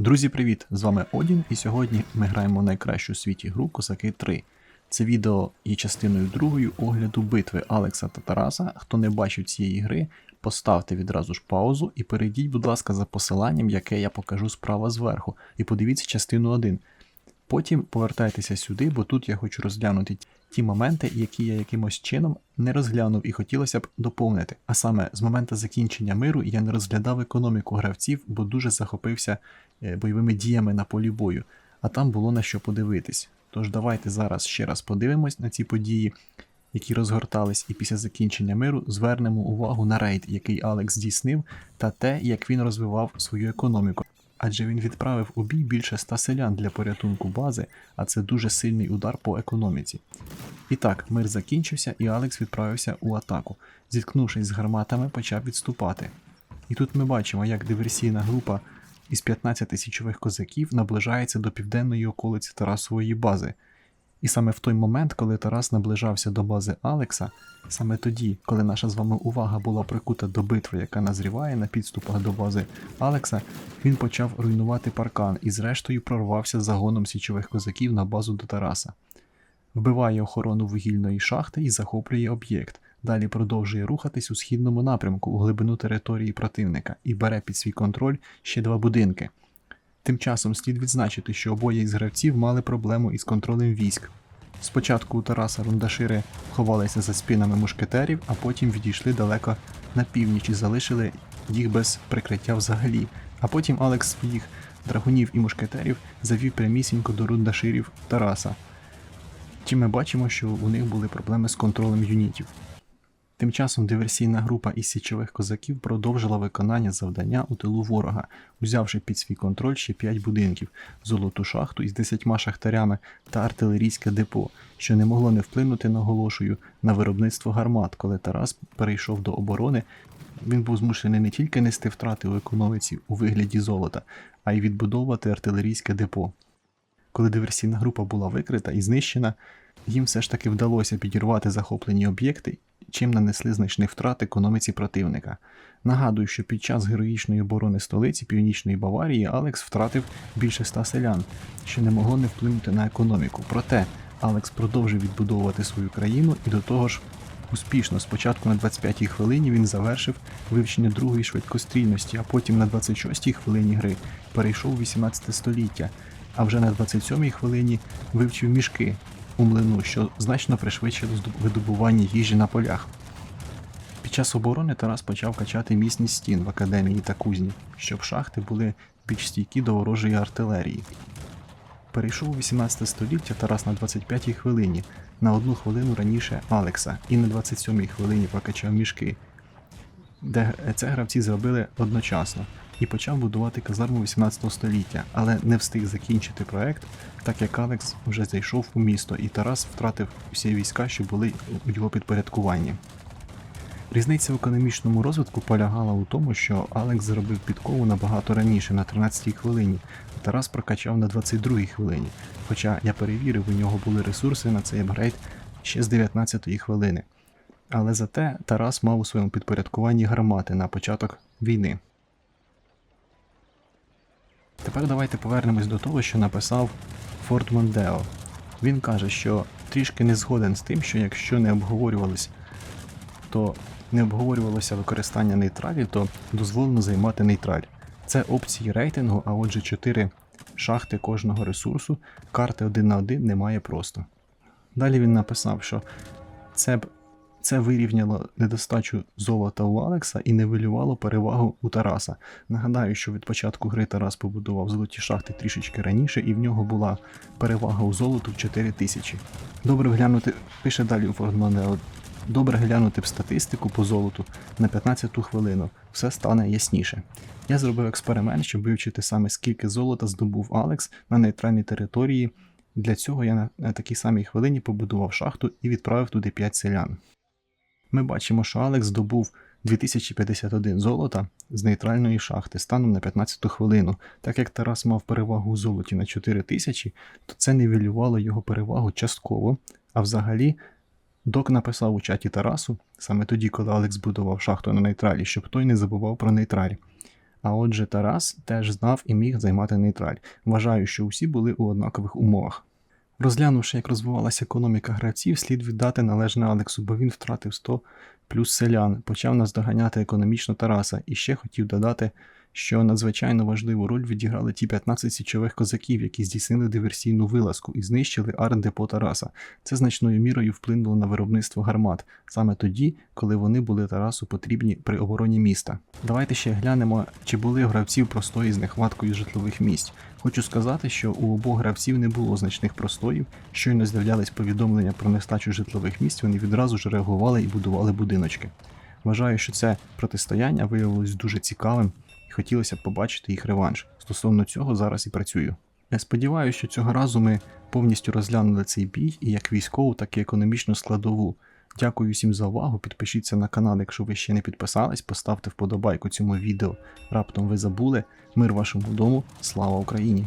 Друзі, привіт! З вами Одін, і сьогодні ми граємо в найкращу у світі гру Косаки 3. Це відео є частиною другої огляду битви Алекса та Тараса. Хто не бачив цієї гри, поставте відразу ж паузу і перейдіть, будь ласка, за посиланням, яке я покажу справа зверху, і подивіться частину 1. Потім повертайтеся сюди, бо тут я хочу розглянути ті моменти, які я якимось чином не розглянув і хотілося б доповнити. А саме з моменту закінчення миру я не розглядав економіку гравців, бо дуже захопився е, бойовими діями на полі бою, а там було на що подивитись. Тож давайте зараз ще раз подивимось на ці події, які розгортались, і після закінчення миру звернемо увагу на рейд, який Алекс здійснив, та те, як він розвивав свою економіку. Адже він відправив у бій більше ста селян для порятунку бази, а це дуже сильний удар по економіці. І так, мир закінчився, і Алекс відправився у атаку. Зіткнувшись з гарматами, почав відступати. І тут ми бачимо, як диверсійна група із 15 тисячових козаків наближається до південної околиці Тарасової бази. І саме в той момент, коли Тарас наближався до бази Алекса, саме тоді, коли наша з вами увага була прикута до битви, яка назріває на підступах до бази Алекса, він почав руйнувати паркан і зрештою прорвався загоном січових козаків на базу до Тараса. Вбиває охорону вугільної шахти і захоплює об'єкт. Далі продовжує рухатись у східному напрямку у глибину території противника і бере під свій контроль ще два будинки. Тим часом слід відзначити, що обоє із гравців мали проблему із контролем військ. Спочатку у Тараса рундашири ховалися за спинами мушкетерів, а потім відійшли далеко на північ і залишили їх без прикриття взагалі. А потім Алекс своїх драгунів і мушкетерів завів прямісінько до рундаширів Тараса. Чим ми бачимо, що у них були проблеми з контролем юнітів. Тим часом диверсійна група із січових козаків продовжила виконання завдання у тилу ворога, узявши під свій контроль ще 5 будинків, золоту шахту із 10 шахтарями та артилерійське депо, що не могло не вплинути, наголошую, на виробництво гармат, коли Тарас перейшов до оборони. Він був змушений не тільки нести втрати у економіці у вигляді золота, а й відбудовувати артилерійське депо. Коли диверсійна група була викрита і знищена, їм все ж таки вдалося підірвати захоплені об'єкти, чим нанесли значні втрат економіці противника. Нагадую, що під час героїчної оборони столиці Північної Баварії Алекс втратив більше ста селян, що не могло не вплинути на економіку. Проте Алекс продовжив відбудовувати свою країну і до того ж успішно. Спочатку на 25-й хвилині він завершив вивчення другої швидкострільності, а потім на 26-й хвилині гри перейшов у 18 століття, а вже на 27-й хвилині вивчив мішки у млину, що значно пришвидшило видобування їжі на полях. Під час оборони Тарас почав качати міцність стін в академії та кузні, щоб шахти були більш стійкі до ворожої артилерії. Перейшов у 18 століття Тарас на 25-й хвилині, на одну хвилину раніше Алекса, і на 27-й хвилині прокачав мішки, де це гравці зробили одночасно і почав будувати казарму 18 століття, але не встиг закінчити проект, так як Алекс вже зайшов у місто, і Тарас втратив усі війська, що були у його підпорядкуванні. Різниця в економічному розвитку полягала у тому, що Алекс зробив підкову набагато раніше, на 13-й хвилині, а Тарас прокачав на 22-й хвилині. Хоча я перевірив, у нього були ресурси на цей апгрейд ще з 19-ї хвилини. Але зате Тарас мав у своєму підпорядкуванні гармати на початок війни. Тепер давайте повернемось до того, що написав Форд Мондео. Він каже, що трішки не згоден з тим, що якщо не обговорювались, то не обговорювалося використання нейтралів, то дозволено займати нейтраль. Це опції рейтингу, а отже 4 шахти кожного ресурсу, карти один на один немає просто. Далі він написав, що це б це вирівняло недостачу золота у Алекса і нивелювало перевагу у Тараса. Нагадаю, що від початку гри Тарас побудував золоті шахти трішечки раніше, і в нього була перевага у золоту в 4 тисячі. Добре глянути, пише далі у Фордманео. Добре глянути в статистику по золоту на 15-ту хвилину, все стане ясніше. Я зробив експеримент, щоб вивчити саме скільки золота здобув Алекс на нейтральній території. Для цього я на такій самій хвилині побудував шахту і відправив туди 5 селян. Ми бачимо, що Алекс здобув 2051 золота з нейтральної шахти станом на 15 хвилину. Так як Тарас мав перевагу у золоті на 4000, то це нівелювало його перевагу частково, а взагалі Док написав у чаті Тарасу, саме тоді, коли Алекс будував шахту на нейтралі, щоб той не забував про нейтраль. А отже, Тарас теж знав і міг займати нейтраль. Вважаю, що усі були у однакових умовах. Розглянувши, як розвивалася економіка гравців, слід віддати належне Алексу, бо він втратив 100 плюс селян, почав наздоганяти економічно Тараса і ще хотів додати, що надзвичайно важливу роль відіграли ті 15 січових козаків, які здійснили диверсійну вилазку і знищили арендепо Тараса. Це значною мірою вплинуло на виробництво гармат саме тоді, коли вони були Тарасу потрібні при обороні міста. Давайте ще глянемо, чи були гравців простої з нехваткою житлових місць. Хочу сказати, що у обох гравців не було значних простоїв. Щойно з'являлись повідомлення про нестачу житлових місць, вони відразу ж реагували і будували будиночки. Вважаю, що це протистояння виявилось дуже цікавим і хотілося б побачити їх реванш. Стосовно цього зараз і працюю. Я сподіваюся, що цього разу ми повністю розглянули цей бій і як військову, так і економічну складову. Дякую всім за увагу. Підпишіться на канал, якщо ви ще не підписались, поставте вподобайку цьому відео. Раптом ви забули. Мир вашому дому, слава Україні!